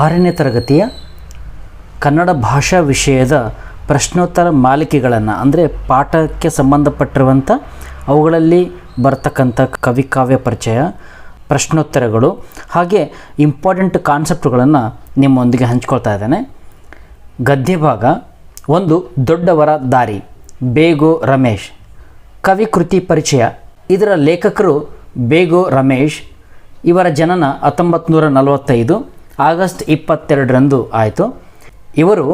ಆರನೇ ತರಗತಿಯ ಕನ್ನಡ ಭಾಷಾ ವಿಷಯದ ಪ್ರಶ್ನೋತ್ತರ ಮಾಲಿಕೆಗಳನ್ನು, ಅಂದರೆ ಪಾಠಕ್ಕೆ ಸಂಬಂಧಪಟ್ಟಿರುವಂಥ ಅವುಗಳಲ್ಲಿ ಬರ್ತಕ್ಕಂಥ ಕವಿಕಾವ್ಯ ಪರಿಚಯ, ಪ್ರಶ್ನೋತ್ತರಗಳು, ಹಾಗೆ ಇಂಪಾರ್ಟೆಂಟ್ ಕಾನ್ಸೆಪ್ಟ್ಗಳನ್ನು ನಿಮ್ಮೊಂದಿಗೆ ಹಂಚ್ಕೊಳ್ತಾ ಇದ್ದೇನೆ. ಗದ್ಯ ಭಾಗ, ಒಂದು ದೊಡ್ಡವರ ದಾರಿ, ಬೇಗೋ ರಮೇಶ್. ಕವಿ ಕೃತಿ ಪರಿಚಯ, ಇದರ ಲೇಖಕರು ಬೇಗೋ ರಮೇಶ್. ಇವರ ಜನನ ಹತ್ತೊಂಬತ್ತು ನೂರ ನಲವತ್ತೈದು. ಆಗಸ್ಟ್ ಇಪ್ಪತ್ತೆರಡರಂದು ಆಯಿತು. ಇವರು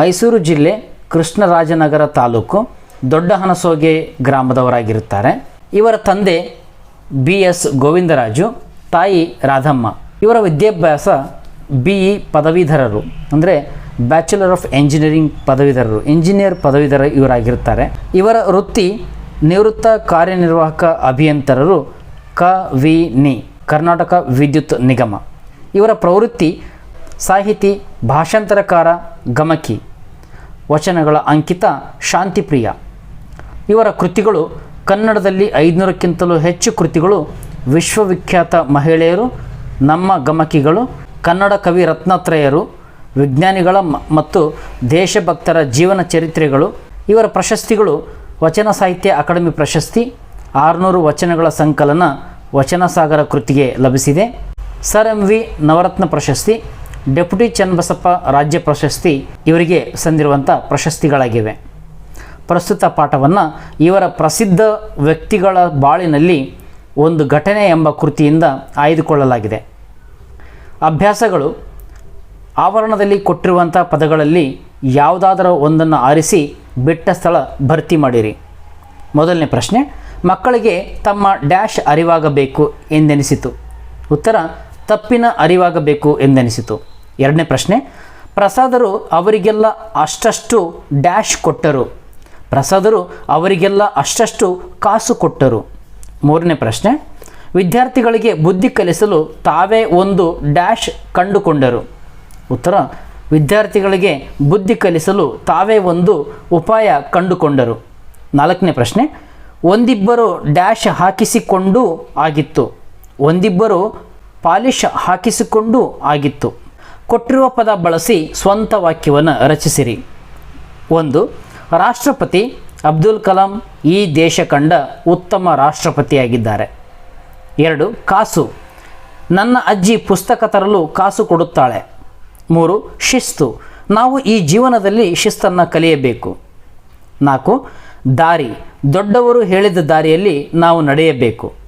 ಮೈಸೂರು ಜಿಲ್ಲೆ ಕೃಷ್ಣರಾಜನಗರ ತಾಲೂಕು ದೊಡ್ಡ ಹನಸೋಗೆ ಗ್ರಾಮದವರಾಗಿರುತ್ತಾರೆ. ಇವರ ತಂದೆ ಬಿ ಎಸ್ ಗೋವಿಂದರಾಜು, ತಾಯಿ ರಾಧಮ್ಮ. ಇವರ ವಿದ್ಯಾಭ್ಯಾಸ ಬಿ ಇ ಪದವೀಧರರು, ಅಂದರೆ ಬ್ಯಾಚುಲರ್ ಆಫ್ ಎಂಜಿನಿಯರಿಂಗ್ ಪದವೀಧರರು ಇಂಜಿನಿಯರ್ ಪದವೀಧರ ಇವರಾಗಿರುತ್ತಾರೆ. ಇವರ ವೃತ್ತಿ ನಿವೃತ್ತ ಕಾರ್ಯನಿರ್ವಾಹಕ ಅಭಿಯಂತರರು ಕ ವಿ ನಿ, ಕರ್ನಾಟಕ ವಿದ್ಯುತ್ ನಿಗಮ. ಇವರ ಪ್ರವೃತ್ತಿ, ಸಾಹಿತಿ, ಭಾಷಾಂತರಕಾರ, ಗಮಕಿ. ವಚನಗಳ ಅಂಕಿತ ಶಾಂತಿಪ್ರಿಯ. ಇವರ ಕೃತಿಗಳು ಕನ್ನಡದಲ್ಲಿ ಐದುನೂರಕ್ಕಿಂತಲೂ ಹೆಚ್ಚು ಕೃತಿಗಳು ವಿಶ್ವವಿಖ್ಯಾತ ಮಹಿಳೆಯರು, ನಮ್ಮ ಗಮಕಿಗಳು, ಕನ್ನಡ ಕವಿ ರತ್ನತ್ರಯರು, ವಿಜ್ಞಾನಿಗಳ ಮತ್ತು ದೇಶಭಕ್ತರ ಜೀವನ ಚರಿತ್ರೆಗಳು. ಇವರ ಪ್ರಶಸ್ತಿಗಳು ವಚನ ಸಾಹಿತ್ಯ ಅಕಾಡೆಮಿ ಪ್ರಶಸ್ತಿ, ಆರುನೂರು ವಚನಗಳ ಸಂಕಲನ ವಚನ ಸಾಗರ ಕೃತಿಗೆ ಲಭಿಸಿದೆ. ಸರ್ ಎಂ ವಿ ನವರತ್ನ ಪ್ರಶಸ್ತಿ, ಡೆಪ್ಯುಟಿ ಚನ್ನಬಸಪ್ಪ ರಾಜ್ಯ ಪ್ರಶಸ್ತಿ ಇವರಿಗೆ ಸಂದಿರುವಂಥ ಪ್ರಶಸ್ತಿಗಳಾಗಿವೆ. ಪ್ರಸ್ತುತ ಪಾಠವನ್ನು ಇವರ ಪ್ರಸಿದ್ಧ ವ್ಯಕ್ತಿಗಳ ಬಾಳಿನಲ್ಲಿ ಒಂದು ಘಟನೆ ಎಂಬ ಕೃತಿಯಿಂದ ಆಯ್ದುಕೊಳ್ಳಲಾಗಿದೆ. ಅಭ್ಯಾಸಗಳು, ಆವರಣದಲ್ಲಿ ಕೊಟ್ಟಿರುವಂಥ ಪದಗಳಲ್ಲಿ ಯಾವುದಾದರೂ ಒಂದನ್ನು ಆರಿಸಿ ಬಿಟ್ಟ ಸ್ಥಳ ಭರ್ತಿ ಮಾಡಿರಿ. ಮೊದಲನೇ ಪ್ರಶ್ನೆ, ಮಕ್ಕಳಿಗೆ ತಮ್ಮ ಡ್ಯಾಶ್ ಅರಿವಾಗಬೇಕು ಎಂದೆನಿಸಿತು. ಉತ್ತರ ತಪ್ಪಿನ ಅರಿವಾಗಬೇಕು ಎಂದೆನಿಸಿತು. ಎರಡನೇ ಪ್ರಶ್ನೆ, ಪ್ರಸಾದರು ಅವರಿಗೆಲ್ಲ ಅಷ್ಟಷ್ಟು ಡ್ಯಾಶ್ ಕೊಟ್ಟರು. ಪ್ರಸಾದರು ಅವರಿಗೆಲ್ಲ ಅಷ್ಟಷ್ಟು ಕಾಸು ಕೊಟ್ಟರು. ಮೂರನೇ ಪ್ರಶ್ನೆ, ವಿದ್ಯಾರ್ಥಿಗಳಿಗೆ ಬುದ್ಧಿ ಕಲಿಸಲು ತಾವೇ ಒಂದು ಡ್ಯಾಶ್ ಕಂಡುಕೊಂಡರು. ಉತ್ತರ, ವಿದ್ಯಾರ್ಥಿಗಳಿಗೆ ಬುದ್ಧಿ ಕಲಿಸಲು ತಾವೇ ಒಂದು ಉಪಾಯ ಕಂಡುಕೊಂಡರು. ನಾಲ್ಕನೇ ಪ್ರಶ್ನೆ, ಒಂದಿಬ್ಬರು ಡ್ಯಾಶ್ ಹಾಕಿಸಿಕೊಂಡು ಆಗಿತ್ತು. ಒಂದಿಬ್ಬರು ಪಾಲಿಶ್ ಹಾಕಿಸಿಕೊಂಡು ಆಗಿತ್ತು. ಕೊಟ್ಟಿರುವ ಪದ ಬಳಸಿ ಸ್ವಂತ ವಾಕ್ಯವನ್ನು ರಚಿಸಿರಿ. ಒಂದು, ರಾಷ್ಟ್ರಪತಿ ಅಬ್ದುಲ್ ಕಲಾಂ ಈ ದೇಶ ಕಂಡ ಉತ್ತಮ ರಾಷ್ಟ್ರಪತಿಯಾಗಿದ್ದಾರೆ. ಎರಡು, ಕಾಸು. ನನ್ನ ಅಜ್ಜಿ ಪುಸ್ತಕ ತರಲು ಕಾಸು ಕೊಡುತ್ತಾಳೆ. ಮೂರು, ಶಿಸ್ತು. ನಾವು ಈ ಜೀವನದಲ್ಲಿ ಶಿಸ್ತನ್ನು ಕಲಿಯಬೇಕು. ನಾಲ್ಕು, ದಾರಿ. ದೊಡ್ಡವರು ಹೇಳಿದ ದಾರಿಯಲ್ಲಿ ನಾವು ನಡೆಯಬೇಕು.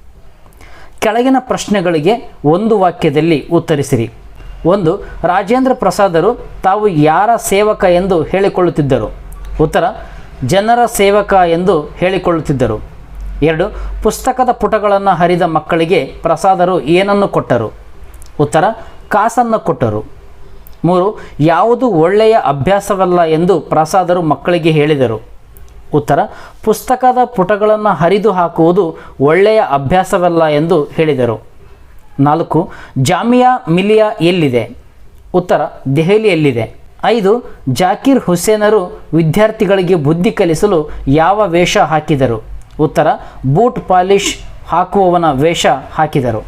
ಕೆಳಗಿನ ಪ್ರಶ್ನೆಗಳಿಗೆ ಒಂದು ವಾಕ್ಯದಲ್ಲಿ ಉತ್ತರಿಸಿರಿ. ಒಂದು, ರಾಜೇಂದ್ರ ಪ್ರಸಾದರು ತಾವು ಯಾರ ಸೇವಕ ಎಂದು ಹೇಳಿಕೊಳ್ಳುತ್ತಿದ್ದರು? ಉತ್ತರ, ಜನರ ಸೇವಕ ಎಂದು ಹೇಳಿಕೊಳ್ಳುತ್ತಿದ್ದರು. ಎರಡು, ಪುಸ್ತಕದ ಪುಟಗಳನ್ನು ಹರಿದ ಮಕ್ಕಳಿಗೆ ಪ್ರಸಾದರು ಏನನ್ನು ಕೊಟ್ಟರು? ಉತ್ತರ, ಕಾಸನ್ನು ಕೊಟ್ಟರು. ಮೂರು, ಯಾವುದು ಒಳ್ಳೆಯ ಅಭ್ಯಾಸವಲ್ಲ ಎಂದು ಪ್ರಸಾದರು ಮಕ್ಕಳಿಗೆ ಹೇಳಿದರು. ಉತ್ತರ, ಪುಸ್ತಕದ ಪುಟಗಳನ್ನು ಹರಿದು ಹಾಕುವುದು ಒಳ್ಳೆಯ ಅಭ್ಯಾಸವಲ್ಲ ಎಂದು ಹೇಳಿದರು. ನಾಲ್ಕು, ಜಾಮಿಯಾ ಮಿಲಿಯಾ ಎಲ್ಲಿದೆ? ಉತ್ತರ, ದೆಹಲಿಯಲ್ಲಿದೆ. ಐದು, ಜಾಕೀರ್ ಹುಸೇನರು ವಿದ್ಯಾರ್ಥಿಗಳಿಗೆ ಬುದ್ಧಿ ಕಲಿಸಲು ಯಾವ ವೇಷ ಹಾಕಿದರು? ಉತ್ತರ, ಬೂಟ್ ಪಾಲಿಶ್ ಹಾಕುವವನ ವೇಷ ಹಾಕಿದರು.